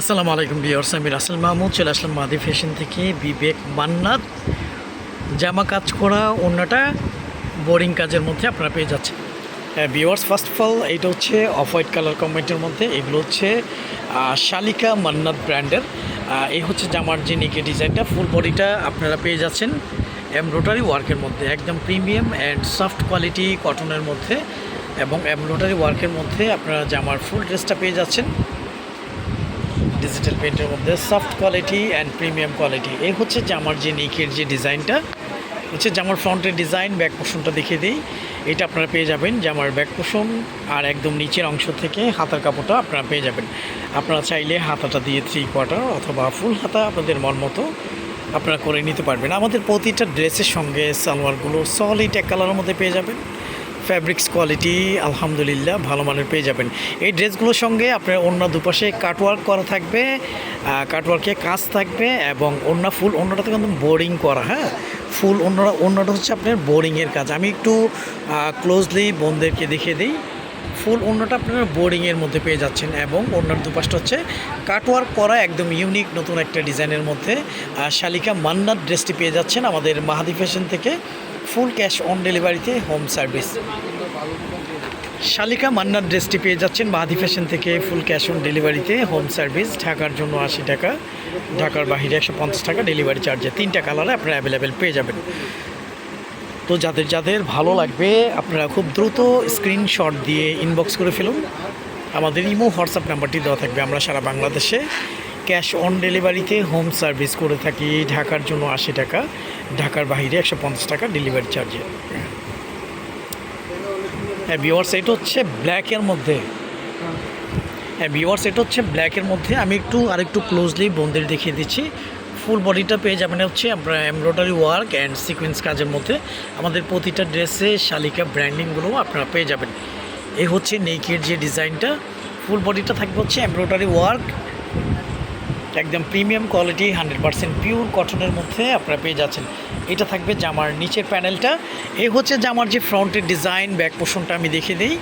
আসসালামু আলাইকুম বিয়র সামির আসল মাহমুদ, চলে আসলাম মাদি ফ্যাশন থেকে বিবেক মান্নাত। জামা কাজ করা অন্যটা বোরিং কাজের মধ্যে আপনারা পেয়ে যাচ্ছেন। হ্যাঁ বিওয়ার্স ফার্স্ট অফ অল এইটা হচ্ছে অফ হোয়াইট কালার কমেন্টের মধ্যে, এগুলো হচ্ছে শালিকা মান্নাত ব্র্যান্ডের এই হচ্ছে জামার যে নিকে ডিজাইনটা ফুল বডিটা আপনারা পেয়ে যাচ্ছেন এমব্রয়ডারি ওয়ার্কের মধ্যে, একদম প্রিমিয়াম অ্যান্ড সফট কোয়ালিটি কটনের মধ্যে। এবং এমব্রয়ডারি ওয়ার্কের মধ্যে আপনারা জামার ফুল ড্রেসটা পেয়ে যাচ্ছেন। ডিজিটাল পেন্টের মধ্যে soft quality and premium quality এই হচ্ছে জামার যে নিকের যে ডিজাইনটা, হচ্ছে জামার ফ্রন্টের ডিজাইন, ব্যাক পোষণটা দেখিয়ে দিই। এটা আপনারা পেয়ে যাবেন জামার ব্যাক পোষণ আর একদম নিচের অংশ থেকে হাতার কাপড়টা আপনারা পেয়ে যাবেন। আপনারা চাইলে হাতাটা দিয়ে থ্রি কোয়ার্টার অথবা ফুল হাতা আপনাদের মন মতো আপনারা করে নিতে পারবেন। আমাদের প্রতিটা ড্রেসের সঙ্গে সালোয়ারগুলো সলিড এক কালারের মধ্যে পেয়ে যাবেন। ফ্যাব্রিক্স কোয়ালিটি, আলহামদুলিল্লাহ, ভালো মানের পেয়ে যাবেন। এই ড্রেসগুলোর সঙ্গে আপনার অন্য দুপাশে কাটওয়ার্ক করা থাকবে কাটওয়ার্কে কাজ থাকবে এবং অন্য ফুল অন্যটা থেকে একদম বোরিং করা হ্যাঁ? ফুল অন্যরা, অন্যটা হচ্ছে আপনার বোরিংয়ের কাজ। আমি একটু ক্লোজলি বোনদেরকে দেখে দিই। ফুল অন্যটা আপনারা বোর্ডিংয়ের মধ্যে পেয়ে যাচ্ছেন এবং অন্যার দুপাশটা হচ্ছে কাটওয়ার্ক করা একদম ইউনিক নতুন একটা ডিজাইনের মধ্যে। শালিকা মান্নার ড্রেসটি পেয়ে যাচ্ছেন আমাদের মাহাদি ফ্যাশন থেকে ফুল ক্যাশ অন ডেলিভারিতে হোম সার্ভিস শালিকা মান্নাত ড্রেসটি পেয়ে যাচ্ছেন মাহাদি ফ্যাশন থেকে ফুল ক্যাশ অন ডেলিভারিতে হোম সার্ভিস ঢাকার জন্য আশি টাকা, ঢাকার বাহিরে একশো পঞ্চাশ টাকা ডেলিভারি চার্জে তিনটা কালারে আপনারা অ্যাভেলেবেল পেয়ে যাবেন। তো যাদের যাদের ভালো লাগবে, আপনারা খুব দ্রুত স্ক্রিনশট দিয়ে ইনবক্স করে ফেলুন। আমাদের ইমো হোয়াটসঅ্যাপ নাম্বারটি দেওয়া থাকবে। আমরা সারা বাংলাদেশে ক্যাশ অন ডেলিভারিতে হোম সার্ভিস করে থাকি। ঢাকার জন্য আশি টাকা, ঢাকার বাইরে একশো পঞ্চাশ টাকা ডেলিভারি চার্জে হ্যাঁ বিওয়ার্স এটা হচ্ছে ব্ল্যাকের মধ্যে। হ্যাঁ বিওয়ার্স এটা হচ্ছে ব্ল্যাকের মধ্যে। আমি একটু, আরেকটু ক্লোজলি বন্দের দেখিয়ে দিচ্ছি। ফুল বডিটা পেয়ে যাবেন হচ্ছে আমরা এমব্রয়ডারি ওয়ার্ক অ্যান্ড সিকোয়েন্স কাজের মধ্যে। আমাদের প্রতিটা ড্রেসে শালিকা ব্র্যান্ডিংগুলো আপনারা পেয়ে যাবেন। এই হচ্ছে নেকের যে ডিজাইনটা, ফুল বডিটা থাকবে হচ্ছে এমব্রয়ডারি ওয়ার্ক। একদম premium quality, hundred percent pure কটনের মধ্যে আপনারা পেয়ে যাচ্ছেন। এটা থাকবে জামার নিচের প্যানেলটা। এই হচ্ছে জামার যে ফ্রন্টের ডিজাইন, ব্যাক পোষণটা আমি দেখে দিই।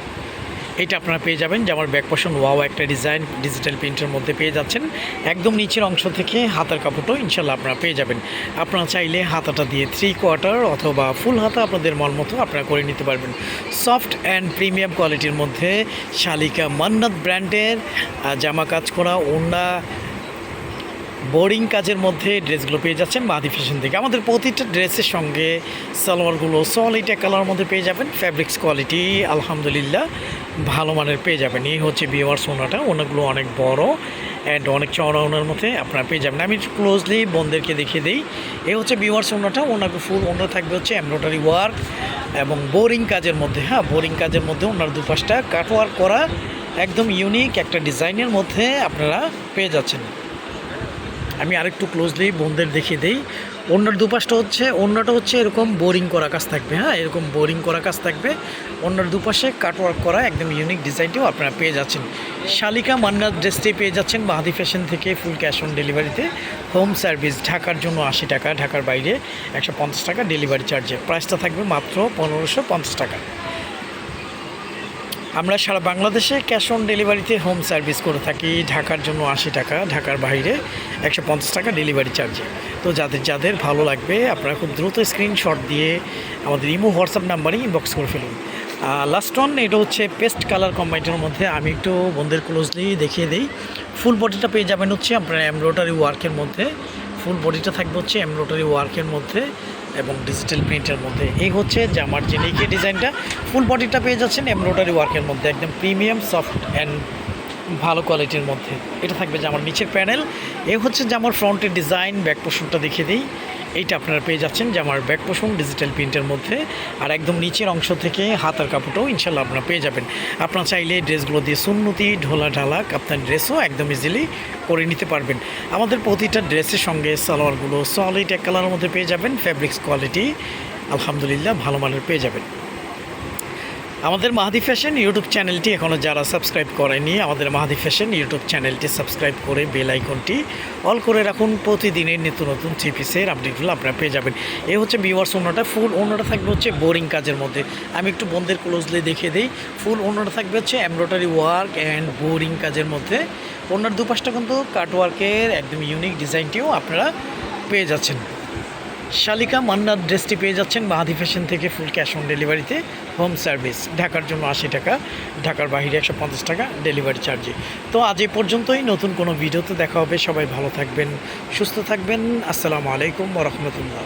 এটা আপনারা পেয়ে যাবেন যেমন ব্যাক পোষণ ওয়াও একটা ডিজাইন ডিজিটাল প্রিন্টের মধ্যে পেয়ে যাচ্ছেন। একদম নিচের অংশ থেকে হাতার কাপড়টাও ইনশাল্লাহ আপনারা পেয়ে যাবেন। আপনারা চাইলে হাতাটা দিয়ে থ্রি কোয়ার্টার অথবা ফুল হাতা আপনাদের মন মতো আপনারা করে নিতে পারবেন। সফট অ্যান্ড প্রিমিয়াম কোয়ালিটির মধ্যে শালিকা মান্নাত ব্র্যান্ডের জামা কাজ করা, ওড়না বোরিং কাজের মধ্যে ড্রেসগুলো পেয়ে যাচ্ছেন মাদি ফ্যাশন থেকে। আমাদের প্রতিটা ড্রেসের সঙ্গে সালোয়ারগুলো এক কালার মধ্যে পেয়ে যাবেন। ফ্যাব্রিক্স কোয়ালিটি আলহামদুলিল্লাহ, ভালো মানের পেয়ে যাবেন। এই হচ্ছে বিওয়ার সোনাটা ওনাগুলো অনেক বড় অ্যান্ড অনেক চওড়া ওনার মধ্যে আপনারা পেয়ে যাবেন। আমি ক্লোজলি বোনদেরকে দেখিয়ে দিই। এই হচ্ছে বিওয়ার সোনাটা ওনাকে ফুল ওনার থাকবে হচ্ছে এমব্রয়ডারি ওয়ার্ক এবং বোরিং কাজের মধ্যে হ্যাঁ বোরিং কাজের মধ্যে ওনার দুপাশটা কাটওয়ার্ক করা একদম ইউনিক একটা ডিজাইনের মধ্যে আপনারা পেয়ে যাচ্ছেন। আমি আরেকটু ক্লোজলি বোনদের দেখিয়ে দিই। অন্যার দুপাশটা হচ্ছে, অন্যটা হচ্ছে এরকম বোরিং করা কাজ থাকবে হ্যাঁ? এরকম বোরিং করা কাজ থাকবে। অন্যার দুপাশে কাটওয়ার্ক করা একদম ইউনিক ডিজাইনটিও আপনারা পেয়ে যাচ্ছেন। শালিকা মান্নার ড্রেসটি পেয়ে যাচ্ছেন বাহাদি ফ্যাশন থেকে ফুল ক্যাশ অন ডেলিভারিতে হোম সার্ভিস ঢাকার জন্য আশি টাকা, ঢাকার বাইরে একশো পঞ্চাশ টাকা ডেলিভারি চার্জে প্রাইসটা থাকবে মাত্র পনেরোশো টাকা। আমরা সারা বাংলাদেশে ক্যাশ অন ডেলিভারিতে হোম সার্ভিস করে থাকি। ঢাকার জন্য আশি টাকা, ঢাকার বাইরে একশো পঞ্চাশ টাকা ডেলিভারি চার্জে। তো যাদের যাদের ভালো লাগবে, আপনারা খুব দ্রুত স্ক্রিনশট দিয়ে আমাদের ইমো, হোয়াটসঅ্যাপ নাম্বারে ইনবক্স করে ফেলুন। লাস্ট অন এটা হচ্ছে পেস্ট কালার কম্বাইনের মধ্যে আমি একটু বন্ধের ক্লোজলি দেখিয়ে দিই। ফুল বডিটা পেয়ে যাবেন হচ্ছে আপনার এমব্রয়ডারি ওয়ার্কের মধ্যে। ফুল বডিটা থাকবে হচ্ছে এমব্রয়ডারি ওয়ার্কের মধ্যে এবং ডিজিটাল প্রিন্টের মধ্যে। এই হচ্ছে জামার যে নিকে ডিজাইনটা, ফুল বডিটা পেয়ে যাচ্ছেন এমব্রয়ডারি ওয়ার্কের মধ্যে, একদম প্রিমিয়াম, সফট অ্যান্ড ভালো কোয়ালিটির মধ্যে। এটা থাকবে জামার নিচের প্যানেল। এ হচ্ছে জামার ফ্রন্টের ডিজাইন, ব্যাক পোর্শনটা দেখিয়ে দিই। এইটা আপনারা পেয়ে যাচ্ছেন জামার ব্যাক পোষণ ডিজিটাল প্রিন্টের মধ্যে, আর একদম নিচের অংশ থেকে হাতার কাপড়টাও ইনশাল্লাহ আপনারা পেয়ে যাবেন। আপনারা চাইলে ড্রেসগুলো দিয়ে সুন্নতি, ঢোলা, ঢালাক, আপনার ড্রেসও একদম ইজিলি করে নিতে পারবেন। আমাদের প্রতিটা ড্রেসের সঙ্গে সালোয়ারগুলো সলিড এক কালারের মধ্যে পেয়ে যাবেন ফ্যাব্রিক্স কোয়ালিটি আলহামদুলিল্লাহ ভালো মানের পেয়ে যাবেন। আমাদের মাহাদি ফ্যাশন ইউটিউব চ্যানেলটি এখনও যারা সাবস্ক্রাইব করেনি, আমাদের মাহাদি ফ্যাশন ইউটিউব চ্যানেলটি সাবস্ক্রাইব করে বেল আইকনটি অল করে রাখুন। প্রতিদিনের নিত্য নতুন থ্রি পিসের আপডেটগুলো আপনারা পেয়ে যাবেন। এই হচ্ছে বিওয়ার্স অন্যটা ফুল অন্যটা থাকবে হচ্ছে বোরিং কাজের মধ্যে। আমি একটু বন্ধের ক্লোজলি দেখিয়ে দিই। ফুল অন্যটা থাকবে হচ্ছে এমব্রয়ডারি ওয়ার্ক অ্যান্ড বোরিং কাজের মধ্যে। অন্যার দুপাশটা কিন্তু কাটওয়ার্কের একদম ইউনিক ডিজাইনটিও আপনারা পেয়ে যাচ্ছেন। শালিকা মান্নার ড্রেসটি পেয়ে যাচ্ছেন মাহাদি ফ্যাশন থেকে ফুল ক্যাশ অন ডেলিভারিতে। হোম সার্ভিস, ঢাকার জন্য আশি টাকা, ঢাকার বাহিরে একশো পঞ্চাশ টাকা, ডেলিভারি চার্জে। তো আজ এ পর্যন্তই, নতুন কোনো ভিডিওতে দেখা হবে, সবাই ভালো থাকবেন, সুস্থ থাকবেন, আসসালামু আলাইকুম রহমতুল্লাহ।